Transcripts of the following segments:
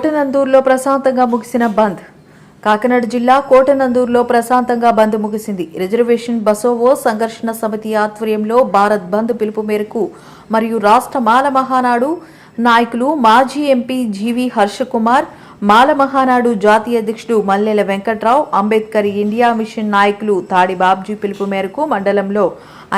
కోటనందూరులో ప్రశాంతంగా ముగిసిన బంద్. కాకినాడ జిల్లా కోటనందూరులో ప్రశాంతంగా బంద్ ముగిసింది. రిజర్వేషన్ బసోవో సంఘర్షణ సమితి ఆధ్వర్యంలో భారత్ బంద్ పిలుపు మేరకు మరియు రాష్ట్ర మాల మహానాడు నాయకులు మాజీ ఎంపీ జీవి హర్షకుమార్ మాల మహానాడు జాతీయ అధ్యక్షుడు మల్లెల వెంకట్రావు అంబేద్కర్ ఇండియా మిషన్ నాయకులు తాడి బాబ్జీ పిలుపు మేరకు మండలంలో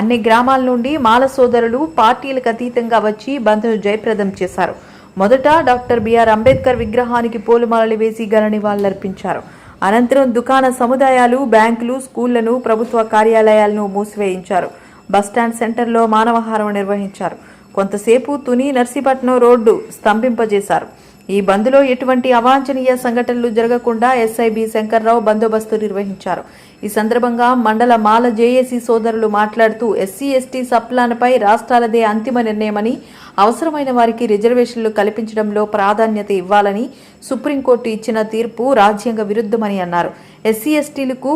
అన్ని గ్రామాల నుండి మాల సోదరులు పార్టీలకు అతీతంగా వచ్చి బంద్ను జయప్రదం చేశారు. మొదట డాక్టర్ బిఆర్ అంబేద్కర్ విగ్రహానికి పూలమాలలు వేసి ఘన నివాళులర్పించారు. అనంతరం దుకాణ సముదాయాలు బ్యాంకులు స్కూళ్ళను ప్రభుత్వ కార్యాలయాలను మూసివేయించారు. బస్టాండ్ సెంటర్లో మానవహారం నిర్వహించారు. కొంతసేపు తుని నర్సీపట్నం రోడ్డు స్తంభింపజేశారు. ఈ బంద్లో ఎటువంటి అవాంఛనీయ సంఘటనలు జరగకుండా ఎస్ఐబి శంకర్రావు బందోబస్తు నిర్వహించారు. ఈ సందర్భంగా మండల మాల జేఏసీ సోదరులు మాట్లాడుతూ ఎస్సీ ఎస్టీ సప్లాన్పై రాష్ట్రాలదే అంతిమ నిర్ణయమని అవసరమైన వారికి రిజర్వేషన్లు కల్పించడంలో ప్రాధాన్యత ఇవ్వాలని సుప్రీంకోర్టు ఇచ్చిన తీర్పు రాజ్యాంగ విరుద్ధమని అన్నారు. ఎస్సీ ఎస్టీలకు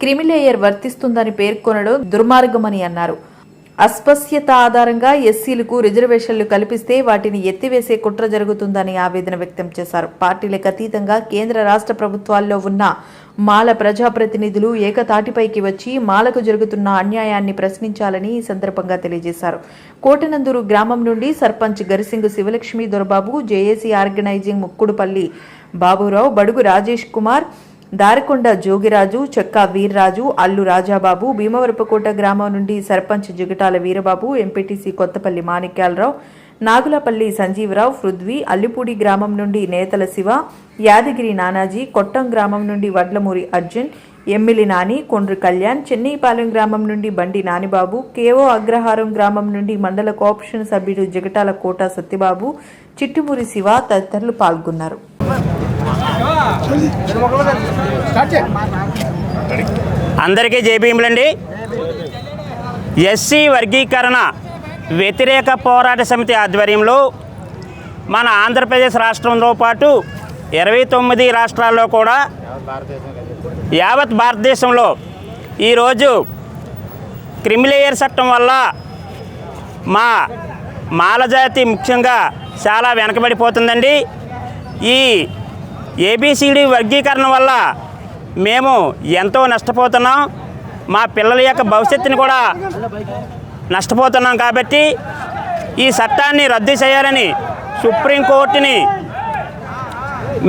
క్రిమిలేయర్ వర్తిస్తుందని పేర్కొనడం దుర్మార్గమని అన్నారు. అస్పశ్యత ఆధారంగా ఎస్సీలకు రిజర్వేషన్లు కల్పిస్తే వాటిని ఎత్తివేసే కుట్ర జరుగుతుందని ఆవేదన వ్యక్తం చేశారు. పార్టీలకు అతీతంగా కేంద్ర రాష్ట్ర ప్రభుత్వాల్లో ఉన్న మాల ప్రజాప్రతినిధులు ఏకతాటిపైకి వచ్చి మాలకు జరుగుతున్న అన్యాయాన్ని ప్రశ్నించాలని ఈ సందర్భంగా తెలియజేశారు. కోటనందూరు గ్రామం నుండి సర్పంచ్ గరిసింగు శివలక్ష్మి దొరబాబు జేఏసీ ఆర్గనైజింగ్ ముక్కుడుపల్లి బాబురావు బడుగు రాజేష్ కుమార్ దారికొండ జోగిరాజు చెక్కా వీర్రాజు అల్లు రాజాబాబు భీమవరపుకోట గ్రామం నుండి సర్పంచ్ జిగటాల వీరబాబు ఎంపీటీసీ కొత్తపల్లి మాణిక్యాలరావు నాగులపల్లి సంజీవరావు పృథ్వీ అల్లిపూడి గ్రామం నుండి నేతల శివ యాదగిరి నానాజీ కొట్టం గ్రామం నుండి వడ్లమూరి అర్జున్ ఎమ్మిలి నాని కొండ్రి కళ్యాణ్ చెన్నైపాలెం గ్రామం నుండి బండి నానిబాబు కేవో అగ్రహారం గ్రామం నుండి మండల కోఆప్షన్ సభ్యుడు జగటాల కోట సత్యబాబు చిట్టుమూరి శివ తదితరులు పాల్గొన్నారు. అందరికీ జేబీఎంలండి ఎస్సీ వర్గీకరణ వ్యతిరేక పోరాట సమితి ఆధ్వర్యంలో మన ఆంధ్రప్రదేశ్ రాష్ట్రంతో పాటు ఇరవై తొమ్మిది రాష్ట్రాల్లో కూడా యావత్ భారతదేశంలో ఈరోజు క్రిమిలేయర్ చట్టం వల్ల మా మాలజాతి ముఖ్యంగా చాలా వెనకబడిపోతుందండి. ఈ ఏబిసిడి వర్గీకరణ వల్ల మేము ఎంతో నష్టపోతున్నాం. మా పిల్లల యొక్క భవిష్యత్తుని కూడా నష్టపోతున్నాం కాబట్టి ఈ చట్టాన్ని రద్దు చేయాలని సుప్రీంకోర్టుని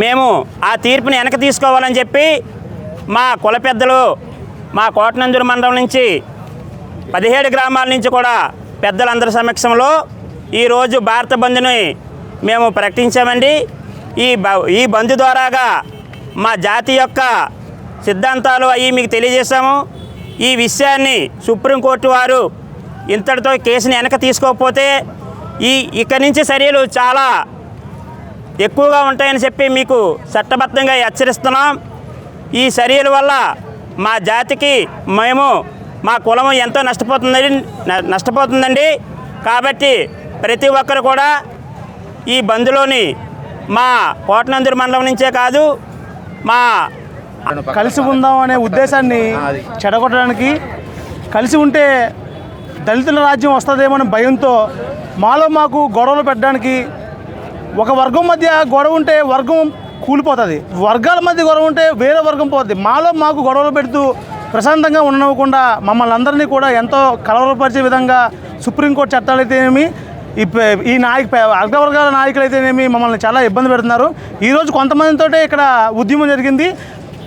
మేము ఆ తీర్పుని వెనక తీసుకోవాలని చెప్పి మా కుల పెద్దలు మా కోటనంజూరు మండలం నుంచి పదిహేడు గ్రామాల నుంచి కూడా పెద్దలందరి సమక్షంలో ఈరోజు భారత బంద్ని మేము ప్రకటించామండి. ఈ బ ఈ బంద్ ద్వారాగా మా జాతి యొక్క సిద్ధాంతాలు అవి మీకు తెలియజేశాము. ఈ విషయాన్ని సుప్రీంకోర్టు వారు ఇంతటితో కేసుని వెనక తీసుకోకపోతే ఈ ఇక్కడి నుంచి చర్యలు చాలా ఎక్కువగా ఉంటాయని చెప్పి మీకు చట్టబద్ధంగా హెచ్చరిస్తున్నాం. ఈ చర్యల వల్ల మా జాతికి మేము మా కులము ఎంతో నష్టపోతుందని నష్టపోతుందండి. కాబట్టి ప్రతి ఒక్కరు కూడా ఈ బంద్లోని మా కోటనందూరు మండలం నుంచే కాదు మా కలిసి ఉందాం అనే ఉద్దేశాన్ని చెడగొట్టడానికి కలిసి ఉంటే దళితుల రాజ్యం వస్తుందేమో అనే భయంతో మాలో మాకు గొడవలు పెట్టడానికి ఒక వర్గం మధ్య గొడవ ఉంటే వర్గం కూలిపోతుంది. వర్గాల మధ్య గొడవ ఉంటే వేరే వర్గం పోతుంది మాలో మాకు గొడవలు పెడుతూ ప్రశాంతంగా ఉండనివ్వకుండా మమ్మల్ని అందరినీ కూడా ఎంతో కలవరపరిచే విధంగా సుప్రీంకోర్టు చట్టాలు అయితేనేమి ఈ ఈ నాయక అగ్రవర్గాల నాయకులు అయితేనేమి మమ్మల్ని చాలా ఇబ్బంది పెడుతున్నారు. ఈరోజు కొంతమందితోటే ఇక్కడ ఉద్యమం జరిగింది.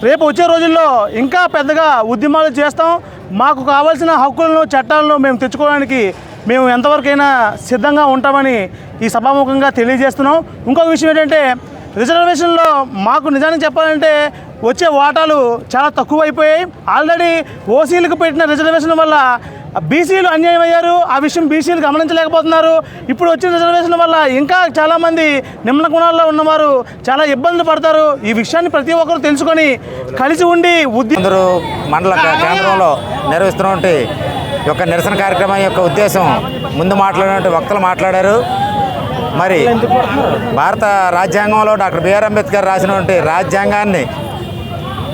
రేపు వచ్చే రోజుల్లో ఇంకా పెద్దగా ఉద్యమాలు చేస్తాం. మాకు కావాల్సిన హక్కులను చట్టాలను మేము తెచ్చుకోవడానికి మేము ఎంతవరకైనా సిద్ధంగా ఉంటామని ఈ సభాముఖంగా తెలియజేస్తున్నాం. ఇంకొక విషయం ఏంటంటే రిజర్వేషన్లో మాకు నిజానికి చెప్పాలంటే వచ్చే వాటాలు చాలా తక్కువ అయిపోయాయి ఆల్రెడీ ఓసీలకు పెట్టిన రిజర్వేషన్ వల్ల బీసీలు అన్యాయం అయ్యారు. ఆ విషయం బీసీలు గమనించలేకపోతున్నారు. ఇప్పుడు వచ్చిన రిజర్వేషన్ వల్ల ఇంకా చాలామంది నిమ్న గుణాల్లో ఉన్నవారు చాలా ఇబ్బందులు పడతారు. ఈ విషయాన్ని ప్రతి ఒక్కరు తెలుసుకొని కలిసి ఉండి ఉద్యోగులు మండల కేంద్రంలో నిర్వహిస్తున్నటువంటి యొక్క నిరసన కార్యక్రమం యొక్క ఉద్దేశం ముందు మాట్లాడినటువంటి వక్తలు మాట్లాడారు. మరి భారత రాజ్యాంగంలో డాక్టర్ బిఆర్ అంబేద్కర్ రాసినటువంటి రాజ్యాంగాన్ని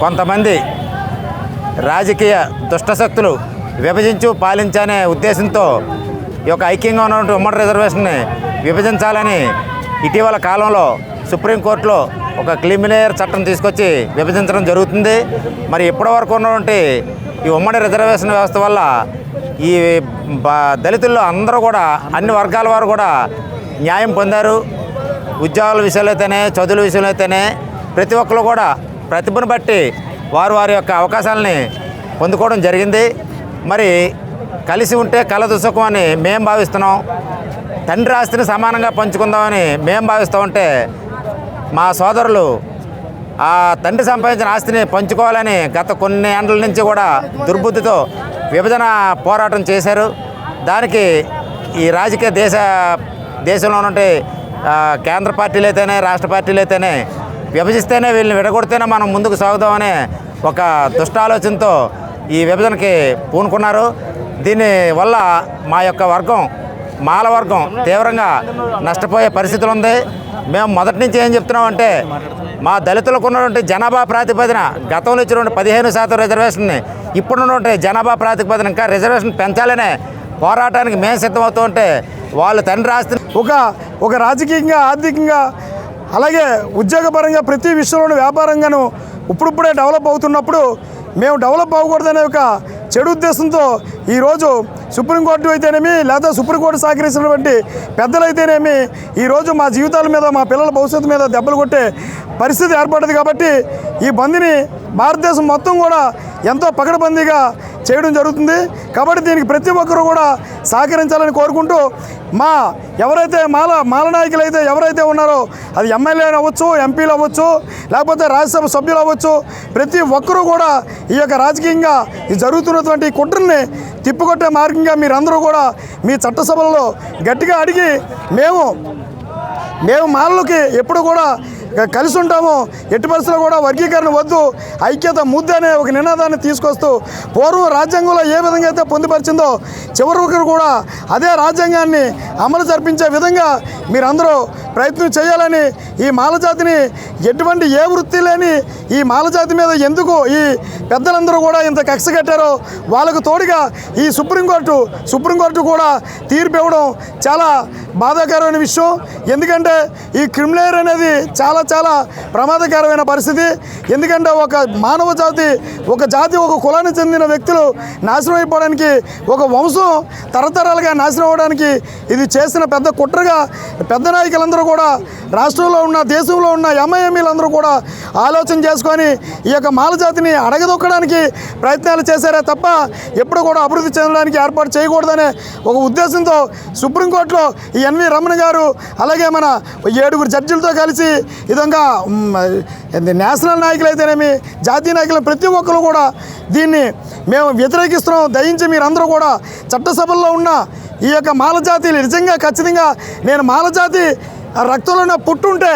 కొంతమంది రాజకీయ దుష్టశక్తులు విభజించు పాలించనే ఉద్దేశంతో ఈ యొక్క ఐక్యంగా ఉన్నటువంటి ఉమ్మడి రిజర్వేషన్ని విభజించాలని ఇటీవల కాలంలో సుప్రీంకోర్టులో ఒక క్లిమినేయర్ చట్టం తీసుకొచ్చి విభజించడం జరుగుతుంది. మరి ఇప్పటి వరకు ఉన్నటువంటి ఈ ఉమ్మడి రిజర్వేషన్ వ్యవస్థ వల్ల ఈ బ- దళితుల్లో అందరూ కూడా అన్ని వర్గాల వారు కూడా న్యాయం పొందారు. ఉద్యోగాల విషయంలో అయితేనే చదువుల విషయంలో అయితేనే ప్రతి ఒక్కరు కూడా ప్రతిభను బట్టి వారు వారి యొక్క అవకాశాలని పొందుకోవడం జరిగింది. మరి కలిసి ఉంటే కలదు సుఖం అని మేము భావిస్తున్నాం. తండ్రి ఆస్తిని సమానంగా పంచుకుందామని మేము భావిస్తూ ఉంటే మా సోదరులు ఆ తండ్రి సంపాదించిన ఆస్తిని పంచుకోవాలని గత కొన్ని ఏండ్ల నుంచి కూడా దుర్బుద్ధితో విభజన పోరాటం చేశారు. దానికి ఈ రాజకీయ దేశ దేశంలో ఉన్నటువంటి కేంద్ర పార్టీలు అయితేనే రాష్ట్ర పార్టీలు అయితేనే విభజిస్తేనే వీళ్ళని విడగొడితేనే మనం ముందుకు సాగుదామనే ఒక దుష్టాలోచనతో ఈ విభజనకి పూనుకున్నారు. దీని వల్ల మా యొక్క వర్గం మాల వర్గం తీవ్రంగా నష్టపోయే పరిస్థితులు ఉంది. మేము మొదటి నుంచి ఏం చెప్తున్నామంటే మా దళితులకు ఉన్నటువంటి జనాభా ప్రాతిపదిన గతంలో ఇచ్చినటువంటి పదిహేను శాతం రిజర్వేషన్ని ఇప్పుడున్నటువంటి జనాభా ప్రాతిపదిన ఇంకా రిజర్వేషన్ పెంచాలనే పోరాటానికి మేము సిద్ధమవుతూ ఉంటే వాళ్ళు తండ్రి ఆస్తిని ఒక ఒక రాజకీయంగా ఆర్థికంగా అలాగే ఉద్యోగపరంగా ప్రతి విషయంలోనూ వ్యాపారంగాను ఇప్పుడిప్పుడే డెవలప్ అవుతున్నప్పుడు మేము డెవలప్ అవ్వకూడదనే ఒక చెడు ఉద్దేశంతో ఈరోజు సుప్రీంకోర్టు అయితేనేమి లేదా సుప్రీంకోర్టు సహకరించినటువంటి పెద్దలైతేనేమి ఈరోజు మా జీవితాల మీద మా పిల్లల భవిష్యత్తు మీద దెబ్బలు కొట్టే పరిస్థితి ఏర్పడింది కాబట్టి ఈ బంద్ని భారతదేశం మొత్తం కూడా ఎంతో పకడబందీగా చేయడం జరుగుతుంది. కాబట్టి దీనికి ప్రతి ఒక్కరూ కూడా సహకరించాలని కోరుకుంటూ మా ఎవరైతే మాల మాల నాయకులు అయితే ఎవరైతే ఉన్నారో అది ఎమ్మెల్యేలు అవ్వచ్చు ఎంపీలు అవ్వచ్చు లేకపోతే రాజ్యసభ సభ్యులు అవ్వచ్చు ప్రతి ఒక్కరూ కూడా ఈ యొక్క రాజకీయంగా ఈ జరుగుతున్నటువంటి కుట్రల్ని తిప్పుకొట్టే మార్గంగా మీరందరూ కూడా మీ చట్టసభలలో గట్టిగా అడిగి మేము మేము మాలలకి ఎప్పుడు కూడా కలిసి ఉంటాము. ఎట్టి పరిస్థితుల్లో కూడా వర్గీకరణ వద్దు. ఐక్యత ముద్ద అనే ఒక నినాదాన్ని తీసుకొస్తూ పూర్వం రాజ్యాంగంలో ఏ విధంగా అయితే పొందుపరిచిందో చివరి ఒకరు కూడా అదే రాజ్యాంగాన్ని అమలు జరిపించే విధంగా మీరందరూ ప్రయత్నం చేయాలని ఈ మాలజాతిని ఎటువంటి ఏ వృత్తి లేని ఈ మాలజాతి మీద ఎందుకు ఈ పెద్దలందరూ కూడా ఇంత కక్ష కట్టారో వాళ్ళకు తోడుగా ఈ సుప్రీంకోర్టు సుప్రీంకోర్టు కూడా తీర్పు ఇవ్వడం చాలా బాధాకరమైన విషయం. ఎందుకంటే ఈ క్రిమిలేయర్ అనేది చాలా చాలా ప్రమాదకరమైన పరిస్థితి. ఎందుకంటే ఒక మానవ జాతి ఒక జాతి ఒక కులానికి చెందిన వ్యక్తులు నాశనం అయిపోవడానికి ఒక వంశం తరతరాలుగా నాశనం అవ్వడానికి ఇది చేసిన పెద్ద కుట్రగా పెద్ద నాయకులందరూ కూడా రాష్ట్రంలో ఉన్న దేశంలో ఉన్న ఎంఐఎంఈలందరూ కూడా ఆలోచన చేసుకొని ఈ యొక్క మాలజాతిని అడగదొక్కడానికి ప్రయత్నాలు చేశారే తప్ప ఎప్పుడు కూడా అభివృద్ధి చెందడానికి ఏర్పాటు చేయకూడదనే ఒక ఉద్దేశంతో సుప్రీంకోర్టులో ఈ ఎన్వి రమణ గారు అలాగే మన ఏడుగురు జడ్జిలతో కలిసి విధంగా నేషనల్ నాయకులు అయితేనేమి జాతీయ నాయకులు ప్రతి ఒక్కరు కూడా దీన్ని మేము వ్యతిరేకిస్తున్నాం. దయించి మీరందరూ కూడా చట్టసభల్లో ఉన్న ఈ యొక్క మాలజాతి నిజంగా ఖచ్చితంగా నేను మాలజాతి ఆ రక్తంలో పుట్టుంటే